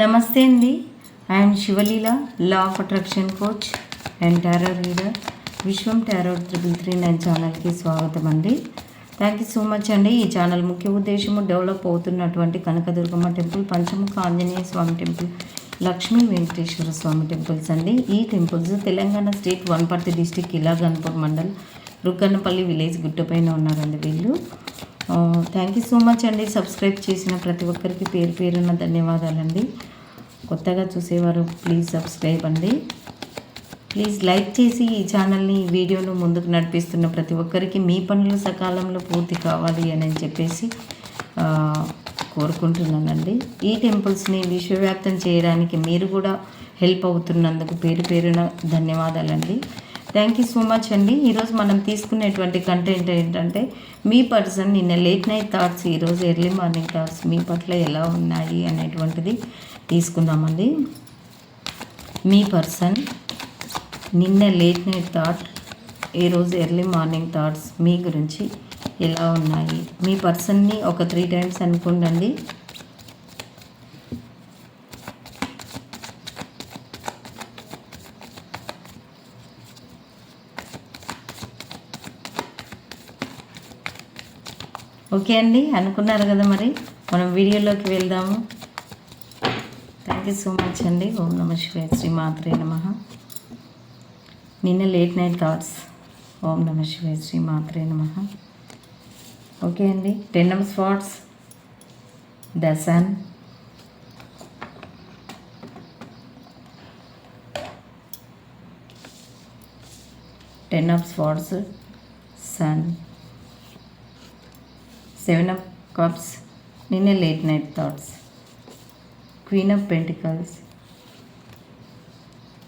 నమస్తే అండి. I'm Sivaleela law of attraction coach and tarot reader Vishwam tarot triple three nine ఛానల్కి స్వాగతం అండి. థ్యాంక్ యూ సో మచ్ అండి. ఈ ఛానల్ ముఖ్య ఉద్దేశము డెవలప్ అవుతున్నటువంటి Kanakadurgamma temple Panchamukha Anjaneya Swamy temple Lakshmi Venkateswara Swamy temples అండి. ఈ temples Telangana state Wanaparthy district Ilaganpur mandal Rukkannapalli village గుట్టపైన ఉన్నారండి వీళ్ళు. థ్యాంక్ యూ సో మచ్ అండి. సబ్స్క్రైబ్ చేసిన ప్రతి ఒక్కరికి పేరు పేరున్న ధన్యవాదాలండి. కొత్తగా చూసేవారు ప్లీజ్ సబ్స్క్రైబ్ అండి. ప్లీజ్ లైక్ చేసి ఈ ఛానల్ని ఈ వీడియోను ముందుకు నడిపిస్తున్న ప్రతి ఒక్కరికి మీ పనులు సకాలంలో పూర్తి కావాలి అని చెప్పేసి కోరుకుంటున్నానండి. ఈ టెంపుల్స్ని విశ్వవ్యాప్తం చేయడానికి మీరు కూడా హెల్ప్ అవుతున్నందుకు పేరు పేరున ధన్యవాదాలండి. థ్యాంక్ యూ సో మచ్ అండి. ఈరోజు మనం తీసుకునేటువంటి కంటెంట్ ఏంటంటే మీ పర్సన్ నిన్న లేట్ నైట్ థాట్స్ ఈరోజు ఎర్లీ మార్నింగ్ థాట్స్ మీ పట్ల ఎలా ఉన్నాయి అనేటువంటిది తీసుకుందామండి. మీ పర్సన్ నిన్న లేట్ నైట్ థాట్ ఈరోజు ఎర్లీ మార్నింగ్ థాట్స్ మీ గురించి ఎలా ఉన్నాయి? మీ పర్సన్ని ఒక త్రీ టైమ్స్ అనుకోండి ఓకే అండి అనుకున్నారు కదా మరి. మనం వీడియోలోకి వెళ్దాము. థ్యాంక్ యూ సో మచ్ అండి. ఓం నమ శివాయ శ్రీ మాత్రే నమ. నిన్న లేట్ నైట్ థాట్స్ ఓం నమ శివాయ శ్రీ మాత్రే నమ. ఓకే అండి ten of spots doesn't ten of spots sun seven of cups నిన్న late night thoughts queen of pentacles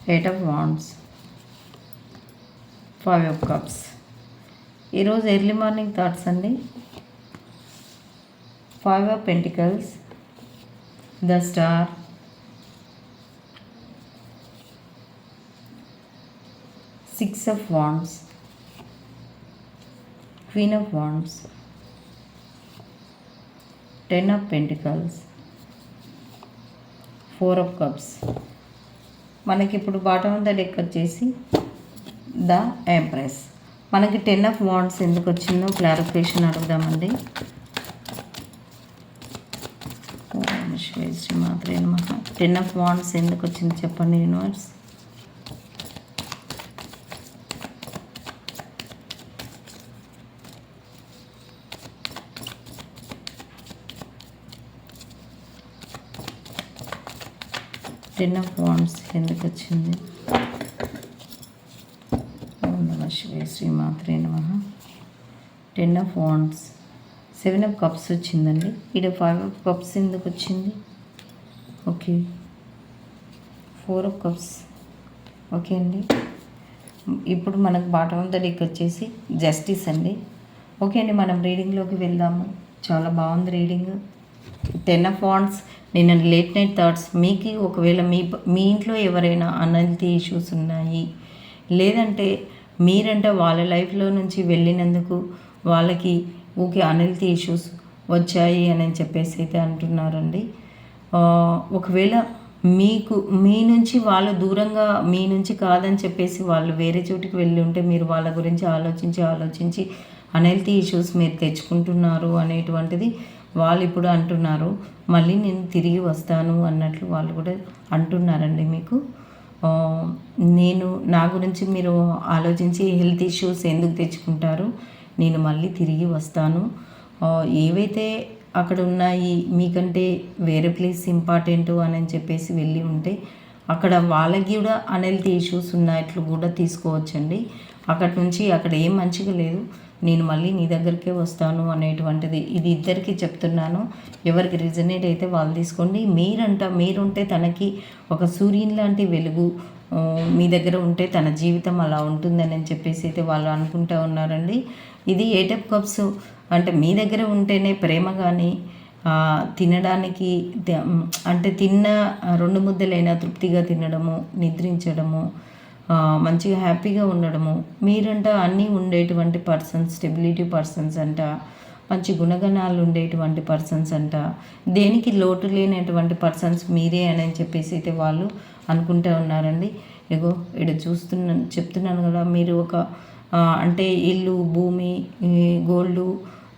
eight of wands five of cups ఈరోజు ఎర్లీ మార్నింగ్ థాట్స్ అండి. Five of pentacles the star six of wands queen of wands ten of pentacles four of cups. మనకి ఇప్పుడు bottom of the deck వచ్చేసి the empress. మనకి ten of wands ఎందుకు వచ్చిందో clarification అడుగుదామండి. మాత్రమే శ్రీ టెన్ ఆఫ్ వాండ్స్ ఎందుకు వచ్చింది చెప్పండి యూనివర్స్. టెన్ ఆఫ్ వాండ్స్ ఎందుకు వచ్చింది? ఓం నమ శ్రీ నమ. Ten of wands seven of cups వచ్చిందండి. ఇక్కడ ఫైవ్ ఆఫ్ కప్స్ ఎందుకు వచ్చింది? Okay four of cups okay అండి. ఇప్పుడు మనకు బాటమ్ ఆఫ్ ద డెక్ వచ్చేసి జస్టిస్ అండి. ఓకే అండి మనం రీడింగ్లోకి వెళ్దాము. చాలా బాగుంది రీడింగ్ టెన్ ఆఫ్ వాన్స్ నేను లేట్ నైట్ థాట్స్ మీకు ఒకవేళ మీ మీ ఇంట్లో ఎవరైనా అన్హెల్తీ ఇష్యూస్ ఉన్నాయి లేదంటే మీరంటే వాళ్ళ లైఫ్లో నుంచి వెళ్ళినందుకు వాళ్ళకి ఊకే అన్హెల్తీ ఇష్యూస్ వచ్చాయి అని చెప్పేసి అయితే అంటున్నారండి. ఒకవేళ మీకు మీ నుంచి వాళ్ళు దూరంగా మీ నుంచి కాదని చెప్పేసి వాళ్ళు వేరే చోటికి వెళ్ళి ఉంటే మీరు వాళ్ళ గురించి ఆలోచించి ఆలోచించి అన్హెల్తీ ఇష్యూస్ మీరు తెచ్చుకుంటున్నారు అనేటువంటిది వాళ్ళు ఇప్పుడు అంటున్నారు మళ్ళీ నేను తిరిగి వస్తాను అన్నట్లు వాళ్ళు కూడా అంటున్నారండి మీకు. నేను నా గురించి మీరు ఆలోచించి హెల్త్ ఇష్యూస్ ఎందుకు తెచ్చుకుంటారు? నేను మళ్ళీ తిరిగి వస్తాను. ఏవైతే అక్కడ ఉన్నాయి మీకంటే వేరే ప్లేస్ ఇంపార్టెంట్ అని చెప్పేసి వెళ్ళి ఉంటే అక్కడ వాళ్ళకి కూడా అన్హెల్తీ ఇష్యూస్ ఉన్నట్లు కూడా తీసుకోవచ్చండి. అక్కడ నుంచి అక్కడ ఏం మంచిగా లేదు. నేను మళ్ళీ నీ దగ్గరికే వస్తాను అనేటువంటిది ఇది ఇద్దరికి చెప్తున్నాను. ఎవరికి రిజనేట్ అయితే వాళ్ళు తీసుకోండి. మీరంట మీరుంటే తనకి ఒక సూర్యుని లాంటి వెలుగు మీ దగ్గర ఉంటే తన జీవితం అలా ఉంటుందని చెప్పేసి అయితే వాళ్ళు అనుకుంటూ ఉన్నారండి. ఇది ఏటప్ కప్స్ అంటే మీ దగ్గర ఉంటేనే ప్రేమ కానీ తినడానికి అంటే తిన్న రెండు ముద్దలైనా తృప్తిగా తినడము నిద్రించడము మంచిగా హ్యాపీగా ఉండడము. మీరంట అన్నీ ఉండేటువంటి పర్సన్స్ స్టెబిలిటీ పర్సన్స్ అంట మంచి గుణగణాలు ఉండేటువంటి పర్సన్స్ అంట. దేనికి లోటు లేనటువంటి పర్సన్స్ మీరే అని చెప్పేసి అయితే వాళ్ళు అనుకుంటూ ఉన్నారండి. ఇగో ఇక్కడ చూస్తున్నాను చెప్తున్నాను కదా మీరు ఒక అంటే ఇల్లు భూమి గోల్డు గోల్డ్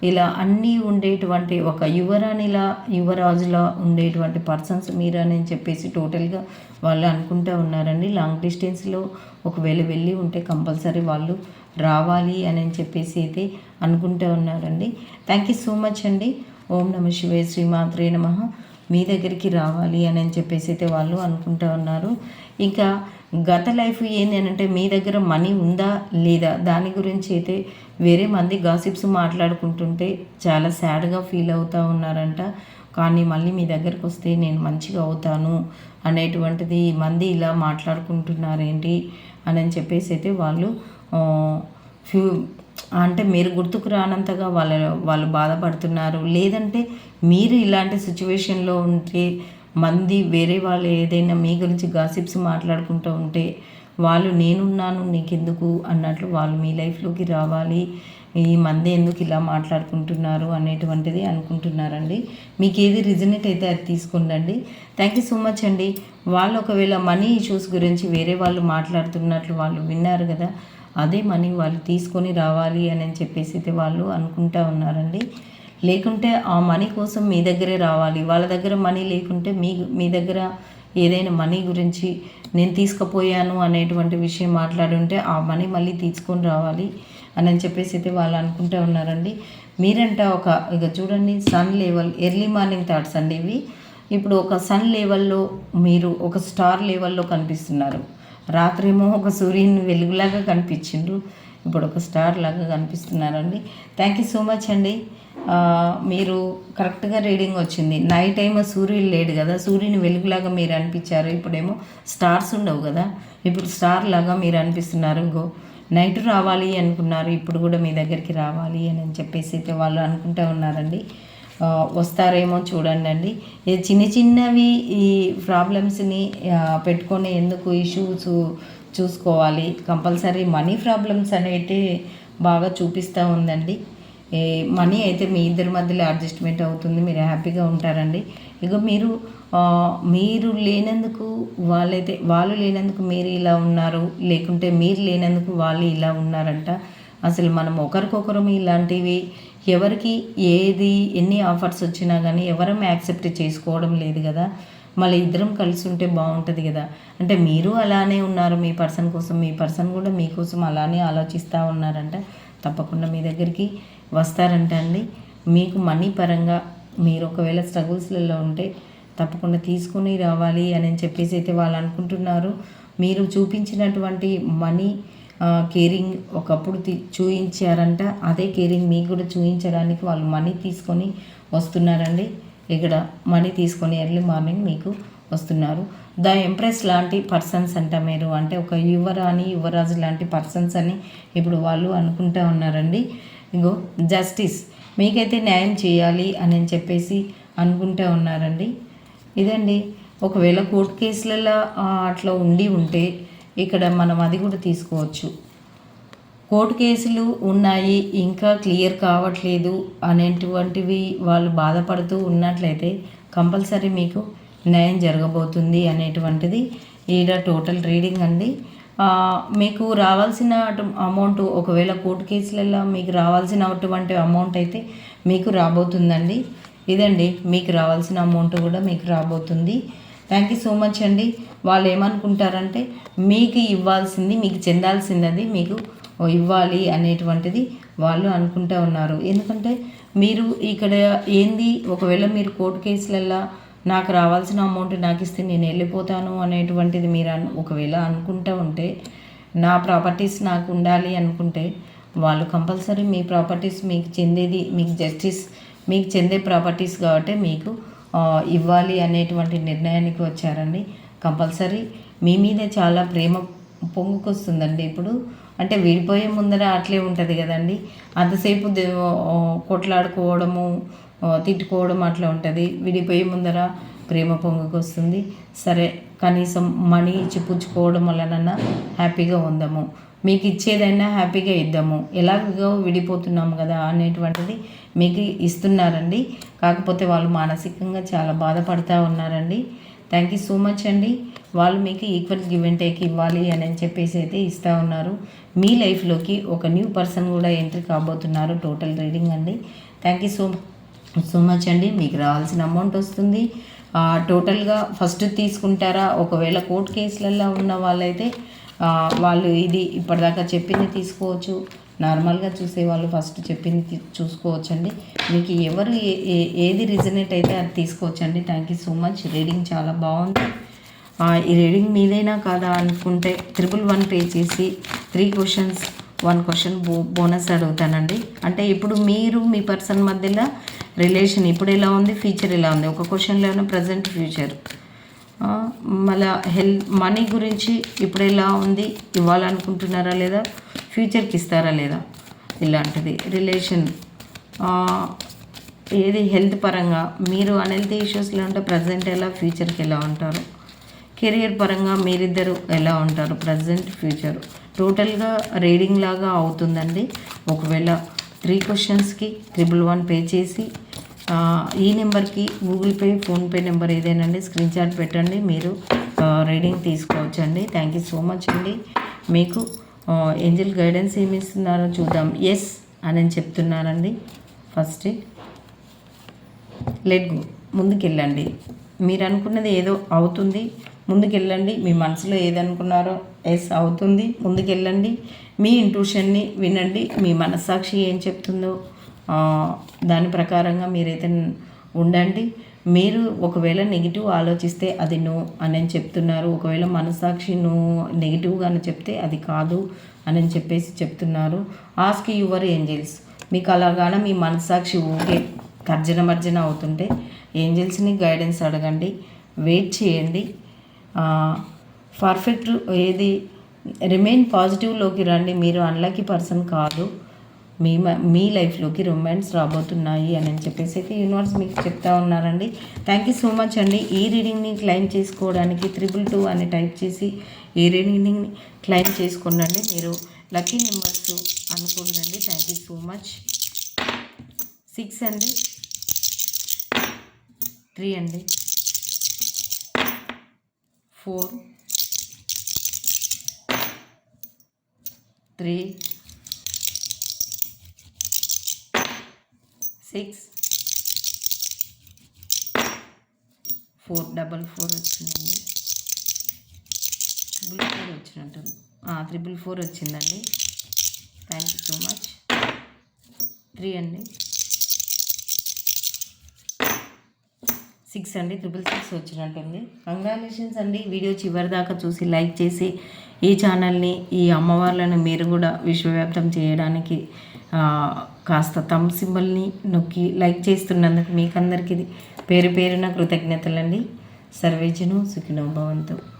ఇలా అన్నీ ఉండేటువంటి ఒక యువరాణిలా యువరాజులా ఉండేటువంటి పర్సన్స్ మీరని చెప్పేసి టోటల్గా వాళ్ళు అనుకుంటూ ఉన్నారండి. లాంగ్ డిస్టెన్స్లో ఒకవేళ వెళ్ళి ఉంటే కంపల్సరీ వాళ్ళు రావాలి అని చెప్పేసి అయితే అనుకుంటూ ఉన్నారండి. థ్యాంక్ యూ సో మచ్ అండి. ఓం నమ శివాయ శ్రీమాత్రే నమ. మీ దగ్గరికి రావాలి అని చెప్పేసి అయితే వాళ్ళు అనుకుంటూ ఉన్నారు. ఇంకా గత లైఫ్ ఏంది అని అంటే మీ దగ్గర మనీ ఉందా లేదా దాని గురించి అయితే వేరే మంది గాసిప్స్ మాట్లాడుకుంటుంటే చాలా సాడ్గా ఫీల్ అవుతూ ఉన్నారంట. కానీ మళ్ళీ మీ దగ్గరకు వస్తే నేను మంచిగా అవుతాను అనేటువంటిది మంది ఇలా మాట్లాడుకుంటున్నారేంటి అని చెప్పేసి అయితే వాళ్ళు ఫ్యూ అంటే మీరు గుర్తుకు రానంతగా వాళ్ళ వాళ్ళు బాధపడుతున్నారు. లేదంటే మీరు ఇలాంటి సిచ్యువేషన్లో ఉంటే మంది వేరే వాళ్ళు ఏదైనా మీ గురించి గాసిప్స్ మాట్లాడుకుంటూ ఉంటే వాళ్ళు నేనున్నాను నీకెందుకు అన్నట్లు వాళ్ళు మీ లైఫ్లోకి రావాలి. ఈ మంది ఎందుకు ఇలా మాట్లాడుకుంటున్నారు అనేటువంటిది అనుకుంటున్నారండి. మీకు ఏది రిజనేట్ అయితే అది తీసుకోండి థ్యాంక్ యూ సో మచ్ అండి. వాళ్ళు ఒకవేళ మనీ ఇష్యూస్ గురించి వేరే వాళ్ళు మాట్లాడుతున్నట్లు వాళ్ళు విన్నారు కదా అదే మనీ వాళ్ళు తీసుకొని రావాలి అని చెప్పేసి అయితే వాళ్ళు అనుకుంటా ఉన్నారండి. లేకుంటే ఆ మనీ కోసం మీ దగ్గరే రావాలి. వాళ్ళ దగ్గర మనీ లేకుంటే మీ మీ దగ్గర ఏదైనా మనీ గురించి నేను తీసుకుపోయాను అనేటువంటి విషయం మాట్లాడుంటే ఆ మనీ మళ్ళీ తీసుకొని రావాలి అని చెప్పేసి అయితే వాళ్ళు అనుకుంటూ ఉన్నారండి. మీరంట ఒక ఇక చూడండి sun level early morning thoughts అండి ఇవి. ఇప్పుడు ఒక సన్ లెవెల్లో మీరు ఒక స్టార్ లెవెల్లో కనిపిస్తున్నారు. రాత్రేమో ఒక సూర్యుని వెలుగులాగా కనిపించిండ్రు. ఇప్పుడు ఒక స్టార్ లాగా కనిపిస్తున్నారండి. థ్యాంక్ యూ సో మచ్ అండి. మీరు కరెక్ట్గా రీడింగ్ వచ్చింది. నైట్ ఏమో సూర్యుడు లేడు కదా. సూర్యుని వెలుగులాగా మీరు అనిపించారు. ఇప్పుడేమో స్టార్స్ ఉండవు కదా. ఇప్పుడు స్టార్ లాగా మీరు అనిపిస్తున్నారు ఇంకో. నైట్ రావాలి అనుకున్నారు. ఇప్పుడు కూడా మీ దగ్గరికి రావాలి అని చెప్పేసి అయితే వాళ్ళు అనుకుంటూ ఉన్నారండి. వస్తారేమో చూడండి అండి చిన్న చిన్నవి ఈ ప్రాబ్లమ్స్ని పెట్టుకొని ఎందుకు ఇష్యూస్ చూసుకోవాలి? కంపల్సరీ మనీ ప్రాబ్లమ్స్ అనేటి బాగా చూపిస్తూ ఉందండి. ఏ మనీ అయితే మీ ఇద్దరి మధ్యలో అడ్జస్ట్మెంట్ అవుతుంది మీరు హ్యాపీగా ఉంటారండి. ఇక మీరు మీరు లేనందుకు వాళ్ళైతే వాళ్ళు లేనందుకు మీరు ఇలా ఉన్నారు లేకుంటే మీరు లేనందుకు వాళ్ళు ఇలా ఉన్నారంట. అసలు మనం ఒకరికొకరం ఇలాంటివి ఎవరికి ఏది ఎన్ని ఆఫర్స్ వచ్చినా కానీ ఎవరం యాక్సెప్ట్ చేసుకోవడం లేదు కదా. మళ్ళీ ఇద్దరం కలిసి ఉంటే బాగుంటుంది కదా. అంటే మీరు అలానే ఉన్నారు మీ పర్సన్ కోసం మీ పర్సన్ కూడా మీకోసం అలానే ఆలోచిస్తూ ఉన్నారంట. తప్పకుండా మీ దగ్గరికి వస్తారంట అండి. మీకు మనీ పరంగా మీరు ఒకవేళ స్ట్రగుల్స్లలో ఉంటే తప్పకుండా తీసుకుని రావాలి అని చెప్పేసి అయితే వాళ్ళు అనుకుంటున్నారు. మీరు చూపించినటువంటి మనీ కేరింగ్ ఒకప్పుడు చూయించారంట. అదే కేరింగ్ మీకు కూడా చూయించడానికి వాళ్ళు మనీ తీసుకొని వస్తున్నారండి. ఇక్కడ మనీ తీసుకొని ఎర్లీ మార్నింగ్ మీకు వస్తున్నారు. ద ఎంప్రెస్ లాంటి పర్సన్స్ అంట మీరు. అంటే ఒక యువరాణి యువరాజు లాంటి పర్సన్స్ అని ఇప్పుడు వాళ్ళు అనుకుంటా ఉన్నారండి. ఇగో జస్టిస్ మీకైతే న్యాయం చేయాలి అని చెప్పేసి అనుకుంటూ ఉన్నారండి. ఇదండి. ఒకవేళ కోర్టు కేసులలో అట్లా ఉండి ఉంటే ఇక్కడ మనం అది కూడా తీసుకోవచ్చు. కోర్టు కేసులు ఉన్నాయి ఇంకా క్లియర్ కావట్లేదు అనేటువంటివి వాళ్ళు బాధపడుతూ ఉన్నట్లయితే కంపల్సరీ మీకు న్యాయం జరగబోతుంది అనేటువంటిది ఈడ టోటల్ రీడింగ్ అండి. మీకు రావాల్సిన అమౌంట్ ఒకవేళ కోర్టు కేసులలో మీకు రావాల్సినటువంటి అమౌంట్ అయితే మీకు రాబోతుందండి. ఇదండి మీకు రావాల్సిన అమౌంట్ కూడా మీకు రాబోతుంది. థ్యాంక్ యూ సో మచ్ అండి. వాళ్ళు ఏమనుకుంటారంటే మీకు ఇవ్వాల్సింది మీకు చెందాల్సింది మీకు ఇవ్వాలి అనేటువంటిది వాళ్ళు అనుకుంటూ ఉన్నారు. ఎందుకంటే మీరు ఇక్కడ ఏంది? ఒకవేళ మీరు కోర్టు కేసులల్లో నాకు రావాల్సిన అమౌంట్ నాకు ఇస్తే నేను వెళ్ళిపోతాను అనేటువంటిది మీరు అను ఒకవేళ అనుకుంటూ ఉంటే నా ప్రాపర్టీస్ నాకు ఉండాలి అనుకుంటే వాళ్ళు కంపల్సరీ మీ ప్రాపర్టీస్ మీకు చెందేది మీకు జస్టిస్ మీకు చెందే ప్రాపర్టీస్ కాబట్టి మీకు ఇవ్వాలి అనేటువంటి నిర్ణయానికి వచ్చారండి. కంపల్సరీ మీ మీదే చాలా ప్రేమ పొంగుకొస్తుందండి ఇప్పుడు. అంటే విడిపోయే ముందర అట్లే ఉంటుంది కదండి. అంతసేపు కొట్లాడుకోవడము తిట్టుకోవడం అట్లా ఉంటుంది. విడిపోయే ముందర ప్రేమ పొంగుకొస్తుంది. సరే కనీసం మనీ ఇచ్చి పుచ్చుకోవడం వలన హ్యాపీగా ఉందాము. మీకు ఇచ్చేదైనా హ్యాపీగా ఇద్దాము. ఎలాగో విడిపోతున్నాము కదా అనేటువంటిది మీకు ఇస్తున్నారండి. కాకపోతే వాళ్ళు మానసికంగా చాలా బాధపడుతూ ఉన్నారండి. థ్యాంక్ యూ సో మచ్ అండి. వాళ్ళు మీకు ఈక్వల్ గివ్ అండ్ టేక్ ఇవ్వాలి అని చెప్పేసి అయితే ఇస్తూ ఉన్నారు. మీ లైఫ్లోకి ఒక న్యూ పర్సన్ కూడా ఎంట్రీ కాబోతున్నారు టోటల్ రీడింగ్ అండి. Thank you so so much అండి. మీకు రావాల్సిన అమౌంట్ వస్తుంది. టోటల్గా ఫస్ట్ తీసుకుంటారా? ఒకవేళ కోర్టు కేసులలో ఉన్న వాళ్ళైతే వాళ్ళు ఇది ఇప్పటిదాకా చెప్పింది తీసుకోవచ్చు. నార్మల్గా చూసే వాళ్ళు ఫస్ట్ చెప్పింది చూసుకోవచ్చండి. మీకు ఎవరు ఏ- ఏది రిజనేట్ అయితే అది తీసుకోవచ్చండి. Thank you so much. Reading చాలా బాగుంది. ఈ రీడింగ్ మీదైనా కాదా అనుకుంటే త్రిపుల్ వన్ పే చేసి three questions one question bo bonus అడుగుతానండి. అంటే ఇప్పుడు మీరు మీ పర్సన్ మధ్యలో రిలేషన్ ఇప్పుడు ఎలా ఉంది ఫ్యూచర్ ఎలా ఉంది? ఒక క్వశ్చన్లోనే ప్రజెంట్ ఫ్యూచర్? మళ్ళా హెల్త్ మనీ గురించి ఇప్పుడు ఎలా ఉంది ఇవ్వాలనుకుంటున్నారా లేదా ఫ్యూచర్కి ఇస్తారా లేదా ఇలాంటిది. రిలేషన్ ఏది హెల్త్ పరంగా మీరు అన్హెల్తీ ఇష్యూస్లో ఉంటే ప్రజెంట్ ఎలా ఫ్యూచర్కి ఎలా ఉంటారు కెరియర్ పరంగా మీరిద్దరు ఎలా ఉంటారు ప్రజెంట్ ఫ్యూచర్. టోటల్గా రీడింగ్ లాగా అవుతుందండి. ఒకవేళ త్రీ క్వశ్చన్స్కి త్రిబుల్ వన్ పే చేసి ఈ నెంబర్కి గూగుల్ పే ఫోన్పే నెంబర్ ఏదేనండి స్క్రీన్ షాట్ పెట్టండి మీరు ఆ, రీడింగ్ తీసుకోవచ్చండి. థ్యాంక్ యూ సో మచ్ అండి. మీకు ఆ, ఏంజల్ గైడెన్స్ ఏమి ఇస్తున్నారో చూద్దాం. ఎస్ అని చెప్తున్నారండి ఫస్ట్ లెట్ గో. ముందుకెళ్ళండి. మీరు అనుకున్నది ఏదో అవుతుంది. ముందుకెళ్ళండి. మీ మనసులో ఏదనుకున్నారో ఎస్ అవుతుంది. ముందుకెళ్ళండి. మీ ఇంట్యూషన్ని వినండి. మీ మనస్సాక్షి ఏం చెప్తుందో దాని ప్రకారంగా మీరైతే ఉండండి. మీరు ఒకవేళ నెగిటివ్ ఆలోచిస్తే అది నో అని చెప్తున్నారు. ఒకవేళ మనస్సాక్షి నో నెగిటివ్గానే చెప్తే అది కాదు అని చెప్పేసి చెప్తున్నారు. ఆస్క్ యువర్ ఏంజల్స్ మీకు అలాగానే మీ మనస్సాక్షి ఊకే తర్జన మర్జన అవుతుంటే ఏంజల్స్ని గైడెన్స్ అడగండి. వెయిట్ చేయండి. పర్ఫెక్ట్ ఏది? రిమైన్ పాజిటివ్లోకి రండి. మీరు అన్లక్కీ పర్సన్ కాదు. మీ మ- మీ లైఫ్లోకి రొమాన్స్ రాబోతున్నాయి అని అని చెప్పేసి అయితే యూనివర్స్ మీకు చెప్తా ఉన్నారండి. థ్యాంక్ యూ సో మచ్ అండి. ఈ రీడింగ్ని క్లైమ్ చేసుకోవడానికి త్రిబుల్ టూ అని టైప్ చేసి ఈ రీడింగ్ని క్లైమ్ చేసుకోండి మీరు లక్కీ నెంబర్స్ అనుకోండి. Thank you so much six అండి. త్రీ అండి. Four three six. Four double four వచ్చిందండి. త్రిబుల్ ఫోర్ వచ్చినట్టు త్రిబుల్ ఫోర్ వచ్చిందండి. Thank you so much three అండి. సిక్స్ అండి. ట్రిపుల్ సిక్స్ వచ్చినట్టుంది. కంగ్రాచులేషన్స్ అండి. వీడియో చివరి దాకా చూసి లైక్ చేసి ఈ ఛానల్ని ఈ అమ్మవార్లను మీరు కూడా విశ్వవ్యాప్తం చేయడానికి కాస్త తమ్ సింబల్ని నొక్కి లైక్ చేస్తున్నందుకు మీకందరికీ పేరు పేరున కృతజ్ఞతలండి. సర్వేజను సుఖినో భవంతు.